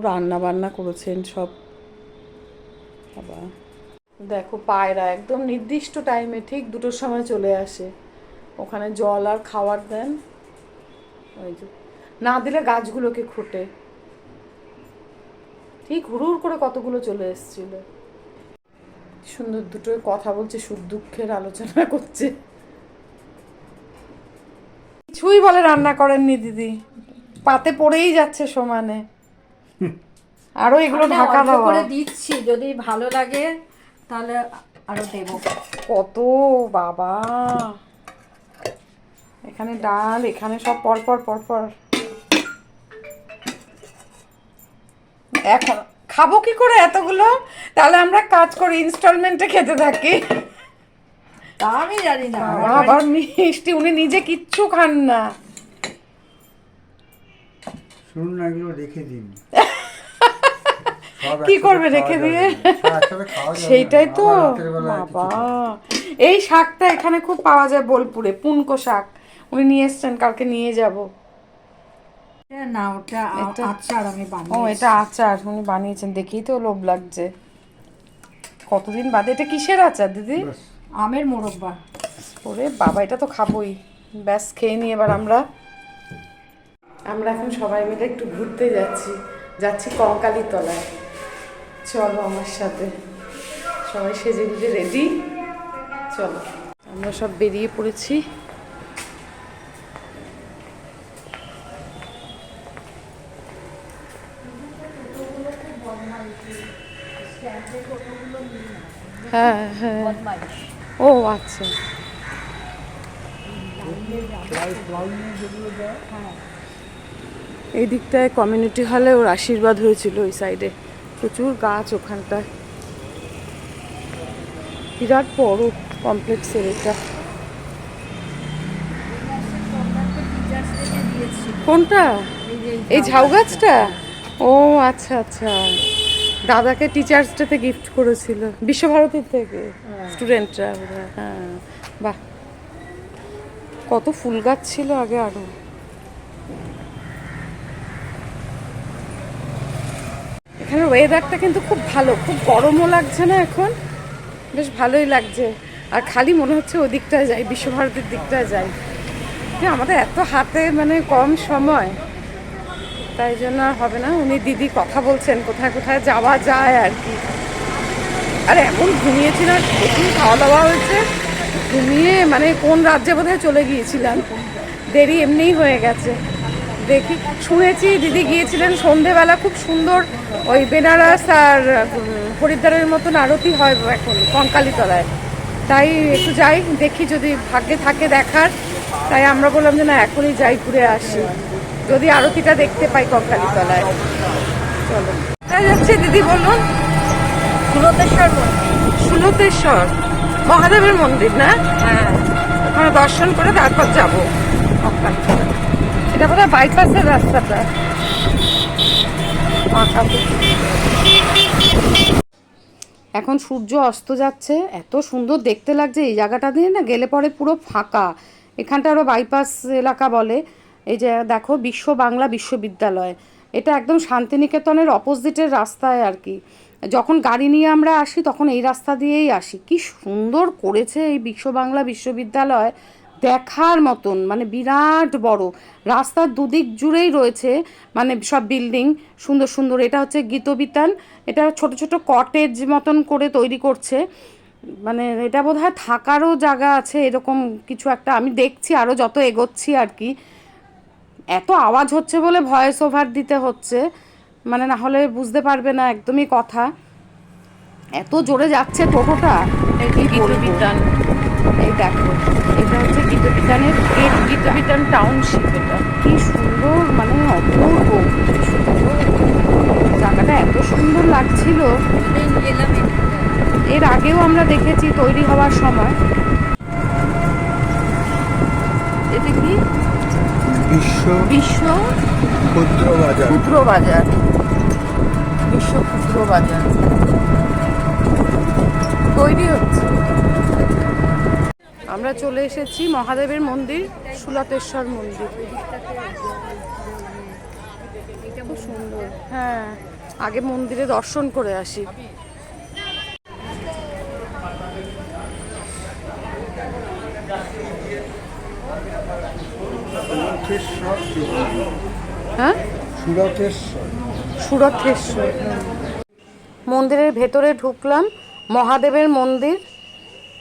রান্না বান্না করেছেন সব। দেখো পায়রা একদম নির্দিষ্ট টাইমে ঠিক দুটোর সময় চলে আসে। ওখানে জল আর খাবার দেন। ওই যে, না দিলে গাছগুলোকে খুঁটে। ঠিক হুড়ুর করে কতগুলো চলে এসেছিল। সুন্দর দুটোই কথা বলছে, সুখ দুঃখের আলোচনা করছে। কিছুই বলে রান্না করেননি দিদি। পাতে পড়েই যাচ্ছে সমানে। আরও এগুলো ঢাকা দেওয়া করে দিচ্ছি যদি ভালো লাগে তাহলে আরও দেবো। কত বাবা। এখানে ডাল এখানে সব পরপর পরপর এখন খাব কি করে এতগুলো? তাহলে আমরা কাজ করি ইনস্টলমেন্টে খেতে থাকি। তা আমি জানি না। আবার মিষ্টি উনি নিজে কিচ্ছু খান না। শুনুন না এগুলো রেখে দিন। কি করবে রেখে দিয়ে। সেইটাই তো। বাবা। এই শাকটা এখানে খুব পাওয়া যায় বোলপুরে পুনকো শাক। উনি নিয়ে এসছেন কালকে নিয়ে যাব। না ওটা আচার আমি ও এটা আচার উনি বানিয়েছেন। দেখেই তো লোভ লাগছে। কতদিন বাদে? এটা কিসের আচার দিদি? আমের মোরব্বা। ওরে বাবা এটা তো খাবোই। ব্যাস খেয়ে নিই এবার আমরা। আমরা এখন সবাই মিলে একটু ঘুরতে যাচ্ছি। যাচ্ছি কঙ্কালি তলায় চলো আমার সাথে। সবাই সেজে গুজে রেডি চলো। আমরা সব বেরিয়ে পড়েছি। হ্যাঁ হ্যাঁ। ও আচ্ছা। এই দিকটায় কমিউনিটি হলে ওর আশীর্বাদ হয়েছিল ওই সাইডে প্রচুর গাছ ওখানটায়। বিরাট বড় কমপ্লেক্সের এটা। কোনটা? এই ঝাউ গাছটা? ও আচ্ছা আচ্ছা। দাদাকে টিচার্স ডেতে গিফট করেছিল বিশ্বভারতীর থেকে স্টুডেন্টরা হ্যাঁ। বাহ। কত ফুল গাছ ছিল আগে আরও। এখানে ওয়েদারটা কিন্তু খুব ভালো। খুব গরমও লাগছে না এখন। বেশ ভালোই লাগছে। আর খালি মনে হচ্ছে ওই দিকটায় যাই, বিশ্বভারতীর দিকটায় যাই। হ্যাঁ আমাদের এত হাতে মানে কম সময়। তাই জন্য আর হবে না। উনি দিদি কথা বলছেন, কোথায় কোথায় যাওয়া যায় আর কি। আর এমন ঘুমিয়েছিলাম প্রচুর খাওয়া দাওয়া হয়েছে। ঘুমিয়ে মানে কোন রাজ্যে বোধহয় চলে গিয়েছিলাম। দেরি এমনিই হয়ে গেছে। দেখি শুনেছি দিদি গিয়েছিলেন সন্ধেবেলা খুব সুন্দর ওই বেনারস আর হরিদ্বারের মতন আরতি হয় এখন কঙ্কালীতলায়। তাই একটু যাই দেখি যদি ভাগ্যে থাকে দেখার। তাই আমরা বললাম যে না এখনই যাই ঘুরে আসি। যদি আরতিটা দেখতে পাই কঙ্কালীতলায়। চলো। তাই যাচ্ছে দিদি বলুন? সুরতেশ্বর মন্দির। সুলতেশ্বর মহাদেবের মন্দির না? হ্যাঁ। ওখানে দর্শন করে তারপর যাব। এটা বোধহয় বাইপাসের রাস্তাটা। এখন সূর্য অস্ত যাচ্ছে, এত সুন্দর দেখতে লাগছে, এই জায়গাটা দিয়ে না গেলে পরে পুরো ফাঁকা। এখানটা আরও বাইপাস এলাকা বলে। এই যে দেখো, বিশ্ব বাংলা বিশ্ববিদ্যালয়। এটা একদম শান্তিনিকেতনের অপোজিটের রাস্তায় আর কি। যখন গাড়ি নিয়ে আমরা আসি, তখন এই রাস্তা দিয়েই আসি। কি সুন্দর করেছে এই বিশ্ব বাংলা বিশ্ববিদ্যালয়। দেখার মতন মানে বিরাট বড়। রাস্তার দুদিক জুড়েই রয়েছে মানে সব বিল্ডিং, সুন্দর সুন্দর। এটা হচ্ছে গীতবিতান, এটা ছোট ছোট কটেজ মতন করে তৈরি করছে। মানে এটা বোধহয় থাকারও জায়গা আছে, এরকম কিছু একটা। আমি দেখছি আরও যত এগোচ্ছি আর কি। এত আওয়াজ হচ্ছে বলে ভয়েস ওভার দিতে হচ্ছে। মানে না হলে বুঝতে পারবে না, একদমই কথা। এত জোরে যাচ্ছে টোটোটা এই দেখো এটা হচ্ছে গীতবিতানের গেট গীতবিতান টাউনশিপ এটা। কি সুন্দর মানে অপূর্ব সুন্দর। জায়গাটা এত সুন্দর লাগছিল। এর আগেও আমরা দেখেছি তৈরি হওয়ার সময়। এটা কি? বিশ্ব বিশ্ব ক্ষুদ্র বাজার ক্ষুদ্র বাজার বিশ্ব ক্ষুদ্র বাজার তৈরি হচ্ছে। আমরা চলে এসেছি মহাদেবের মন্দির, সুলতেশ্বর মন্দির। খুব সুন্দর হ্যাঁ আগে মন্দিরে দর্শন করে আসি। হ্যাঁ? সুরথেশ্বর। মন্দিরের ভেতরে ঢুকলাম, মহাদেবের মন্দির।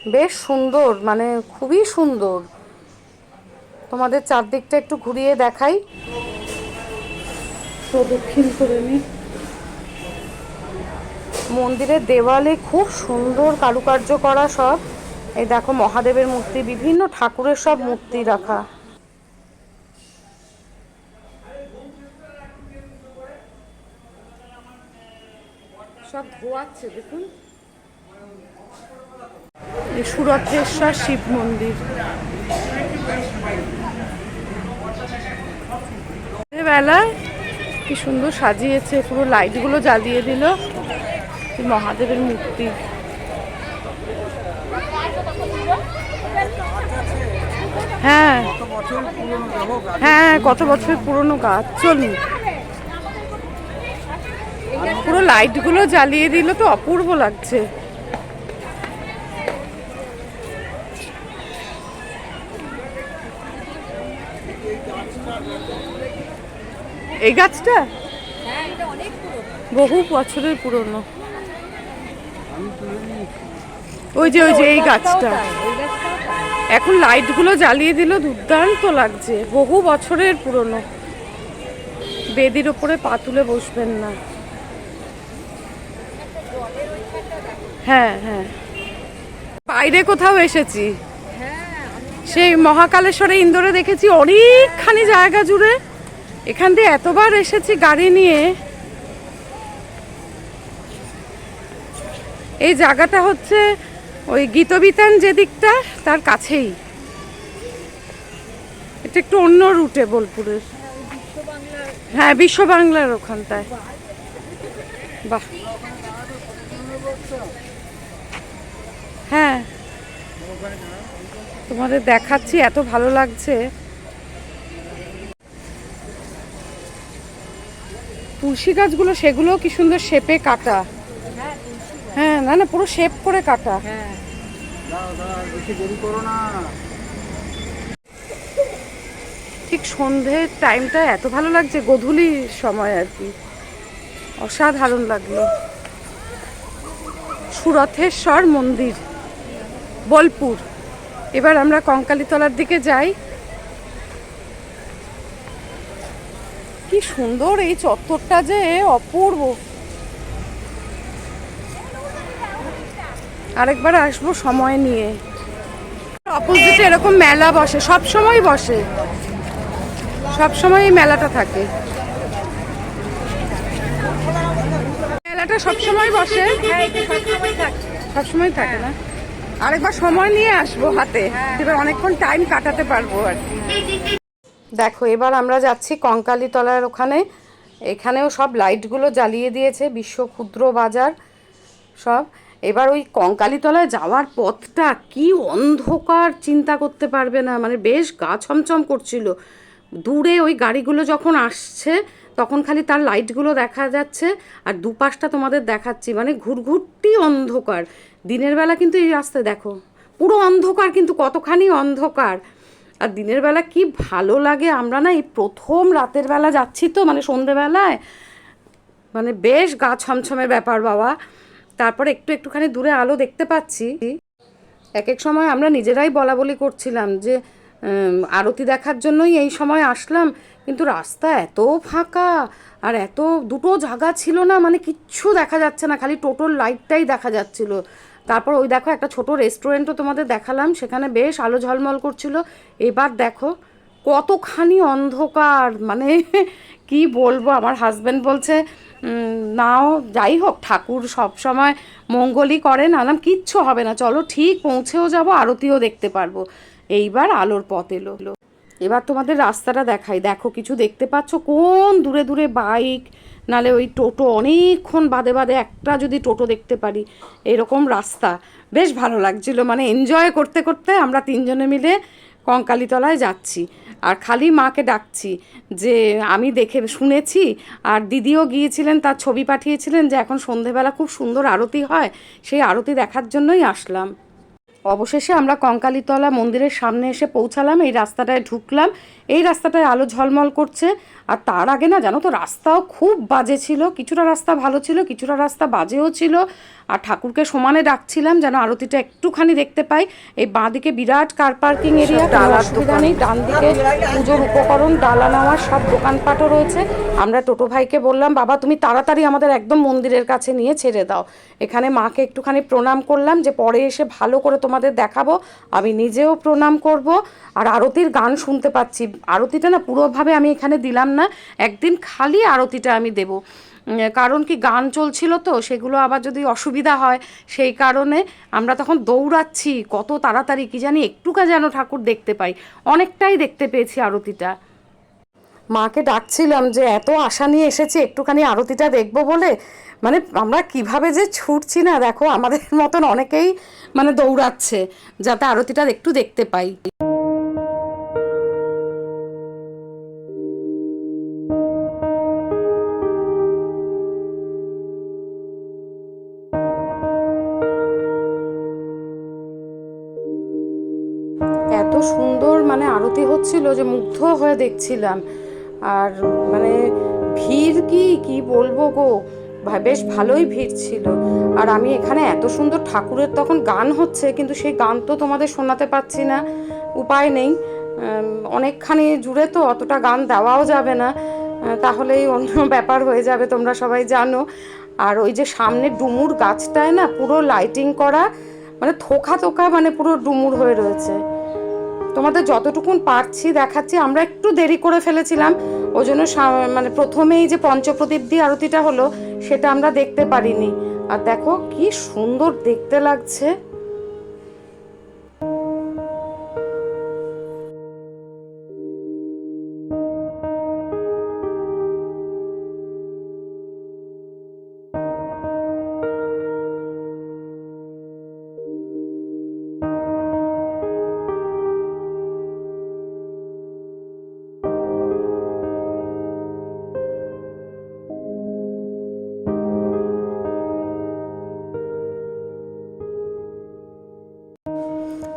বেশ সুন্দর মানে খুবই সুন্দর। তোমাদের চারদিকটা একটু ঘুরিয়ে দেখাই। প্রদক্ষিণ করে নি। মন্দিরের দেওয়ালে খুব সুন্দর কারুকার্য করা সব। এই দেখো মহাদেবের মূর্তি বিভিন্ন ঠাকুরের সব মূর্তি রাখা। সব ধোয়াচ্ছে দেখুন। সুরথেশ্বর শিব মন্দির। বেলায় কি সুন্দর সাজিয়েছে, পুরো লাইটগুলো জ্বালিয়ে দিল। মহাদেবের মূর্তি। হ্যাঁ। হ্যাঁ কত বছর পুরনো গাছ। চলুন পুরো লাইটগুলো জ্বালিয়ে দিল তো, অপূর্ব লাগছে। এই গাছটা? বহু বছরের পুরনো। ওই যে ওই যে এই গাছটা। এখন লাইটগুলো জ্বালিয়ে দিল দুর্দান্ত লাগছে। বহু বছরের পুরনো। বেদির ওপরে পা তুলে বসবেন না। হ্যাঁ হ্যাঁ। বাইরে কোথাও এসেছি। সেই মহাকালেশ্বরে ইন্দোরে দেখেছি অনেকখানি জায়গা জুড়ে। এখান দিয়ে এতবার এসেছি গাড়ি নিয়ে। এই জায়গাটা হচ্ছে ওই গীতবিতান যে দিকটা, তার কাছেই। এটা একটু অন্য রুটে বোলপুরের। হ্যাঁ বিশ্ব বাংলার ওখানটায়। বাহ। তোমাদের দেখাচ্ছি এত ভালো লাগছে। তুলসী গাছগুলো সেগুলো কি সুন্দর শেপে কাটা। হ্যাঁ না না পুরো শেপ করে কাটা। হ্যাঁ। ঠিক সন্ধ্যের টাইমটা এত ভালো লাগছে গধূলির সময় আর কি। অসাধারণ লাগল। সুরথেশ্বর মন্দির। বোলপুর। এবার আমরা কঙ্কালীতলার দিকে যাই। কি সুন্দর এই চত্বরটা যে অপূর্ব। আরেকবার আসব সময় নিয়ে। অপোজিটে এরকম মেলা বসে সব সময় বসে। সব সময় এই মেলাটা থাকে। মেলাটা সব সময় বসে? সব সময় থাকে না? আরেকবার সময় নিয়ে আসব হাতে। এবার অনেকক্ষণ টাইম কাটাতে পারব আর দেখো, এবার আমরা যাচ্ছি কঙ্কালীতলার ওখানে। এখানেও সব লাইটগুলো জ্বালিয়ে দিয়েছে বিশ্ব ক্ষুদ্র বাজার, সব। এবার ওই কঙ্কালীতলায় যাওয়ার পথটা কি অন্ধকার, চিন্তা করতে পারবে না। মানে বেশ গা ছমছম করছিল। দূরে ওই গাড়িগুলো যখন আসছে, তখন খালি তার লাইটগুলো দেখা যাচ্ছে, আর দুপাশটা তোমাদের দেখাচ্ছি। মানে ঘুরঘুরটি অন্ধকার। দিনের বেলা কিন্তু এই রাস্তায় দেখো, পুরো অন্ধকার কিন্তু কতখানি অন্ধকার। আর দিনের বেলা কি ভালো লাগে, আমরা না এই প্রথম রাতের বেলা যাচ্ছি তো মানে সন্ধেবেলায়। মানে বেশ গা ছমছমের ব্যাপার বাবা। তারপর একটু একটুখানি দূরে আলো দেখতে পাচ্ছি। এক এক সময় আমরা নিজেরাই বলা বলি করছিলাম যে আরতি দেখার জন্যই এই সময় আসলাম, কিন্তু রাস্তা এত ফাঁকা আর এত দুটো জায়গা ছিল না মানে কিচ্ছু দেখা যাচ্ছে না, খালি টোটোর লাইটটাই দেখা যাচ্ছিল। তারপর ওই দেখো একটা ছোট রেস্টুরেন্টও তোমাদের দেখালাম, সেখানে বেশ আলো ঝলমল করছিল। এবার দেখো কতখানি অন্ধকার মানে কি বলব, আমার হাজব্যান্ড বলছে নাও, যাই হোক, ঠাকুর সব সময় মঙ্গলই করেন, আলাম কিচ্ছু হবে না, চলো ঠিক পৌঁছেও যাব, আরতিও দেখতে পারব। এইবার আলোর পথ এলো। এবার তোমাদের রাস্তাটা দেখাই। দেখো কিছু দেখতে পাচ্ছ, কোন দূরে দূরে বাইক নালে ওই টোটো অনেকক্ষণ বাদে বাদে একটা যদি টোটো দেখতে পারি, এরকম রাস্তা। বেশ ভালো লাগছিল মানে এনজয় করতে করতে আমরা তিনজনে মিলে কঙ্কালীতলায় যাচ্ছি। আর খালি মাকে ডাকছি যে, আমি দেখে শুনেছি। আর দিদিও গিয়েছিলেন, তার ছবি পাঠিয়েছিলেন যে, এখন সন্ধেবেলা খুব সুন্দর আরতি হয়। সেই আরতি দেখার জন্যই আসলাম। অবশেষে আমরা কঙ্কালীতলা মন্দিরের সামনে এসে পৌঁছালাম এই রাস্তাটায় ঢুকলাম। এই রাস্তাটায় আলো ঝলমল করছে। আর তার আগে না জানো তো রাস্তাও খুব বাজে ছিল। কিছুটা রাস্তা ভালো ছিল কিছুটা রাস্তা বাজেও ছিল। আর ঠাকুরকে সমানে ডাকছিলাম যেন আরতিটা একটুখানি দেখতে পাই। এই বাঁদিকে বিরাট কার পার্কিং এরিয়া কোনো অসুবিধা নেই। ডান দিকে পুজোর উপকরণ ডালা নেওয়ার সব দোকানপাটও রয়েছে। আমরা টোটো ভাইকে বললাম বাবা তুমি তাড়াতাড়ি আমাদের একদম মন্দিরের কাছে নিয়ে ছেড়ে দাও। এখানে মাকে একটুখানি প্রণাম করলাম যে পরে এসে ভালো করে তোমাদের দেখাবো, আমি নিজেও প্রণাম করব আর আরতির গান শুনতে পাচ্ছি। আরতিটা না পুরোভাবে আমি এখানে দিলাম না, একদিন খালি আরতিটা আমি দেবো। কারণ কি গান চলছিল তো, সেগুলো আবার যদি অসুবিধা হয়, সেই কারণে আমরা তখন দৌড়াচ্ছি, কত তাড়াতাড়ি কি জানি একটুকা যেন ঠাকুর দেখতে পাই। অনেকটাই দেখতে পেয়েছি আরতিটা। মাকে ডাকছিলাম যে, এত আশা নিয়ে এসেছি, একটুখানি আরতিটা দেখব বলে? মানে আমরা কীভাবে যে ছুটছি না, দেখো, আমাদের মতন অনেকেই মানে দৌড়াচ্ছে যাতে আরতিটা একটু দেখতে পাই। এত সুন্দর মানে আরতি হচ্ছিল যে মুগ্ধ হয়ে দেখছিলাম। আর মানে ভিড় কি কি বলব গো? বেশ ভালোই ভিড় ছিল। আর আমি এখানে এত সুন্দর ঠাকুরের তখন গান হচ্ছে, কিন্তু সেই গান তো তোমাদের শোনাতে পারছি না। উপায় নেই। অনেকখানি জুড়ে তো অতটা গান দেওয়াও যাবে না। তাহলেই অন্য ব্যাপার হয়ে যাবে, তোমরা সবাই জানো। আর ওই যে সামনে ডুমুর গাছটায় না পুরো লাইটিং করা মানে থোকা থোকা মানে পুরো ডুমুর হয়ে রয়েছে। তোমাদের যতটুকুন পারছি দেখাচ্ছি, আমরা একটু দেরি করে ফেলেছিলাম। ওই জন্য মানে প্রথমেই যে পঞ্চপ্রদীপ দিয়ে আরতিটা হলো, সেটা আমরা দেখতে পারিনি। আর দেখো কি সুন্দর দেখতে লাগছে।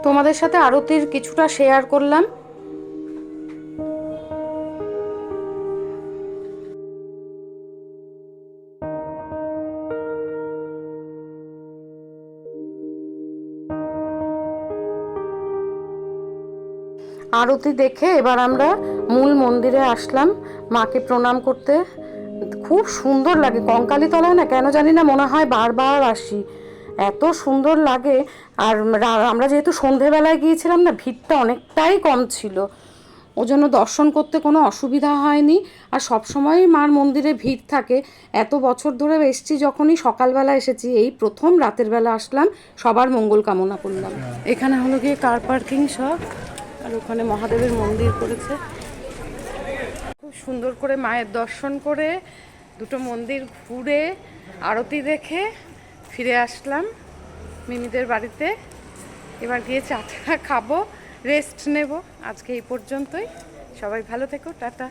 তোমাদের সাথে আরতির কিছুটা শেয়ার করলাম। আরতি দেখে এবার আমরা মূল মন্দিরে আসলাম, মাকে প্রণাম করতে। খুব সুন্দর লাগে কঙ্কালী তলায় না কেন জানি না মনে হয় বারবার আসি। এত সুন্দর লাগে। আর আমরা যেহেতু সন্ধেবেলায় গিয়েছিলাম না, ভিড়টা অনেকটাই কম ছিল। ও জন্য দর্শন করতে কোনো অসুবিধা হয়নি। আর সবসময়ই মার মন্দিরে ভিড় থাকে। এত বছর ধরে এসছি যখনই সকালবেলা এসেছি, এই প্রথম রাতের বেলা আসলাম, সবার মঙ্গল কামনা করলাম। এখানে হলো গিয়ে কার পার্কিং সব আর ওখানে মহাদেবের মন্দির করেছে খুব সুন্দর করে মায়ের দর্শন করে, দুটো মন্দির ঘুরে, আরতি দেখে ফিরে আসলাম মিমিদের বাড়িতে। এবার গিয়ে চাটা খাব রেস্ট নেব। আজকে এই পর্যন্তই। সবাই ভালো থেকো, টাটা।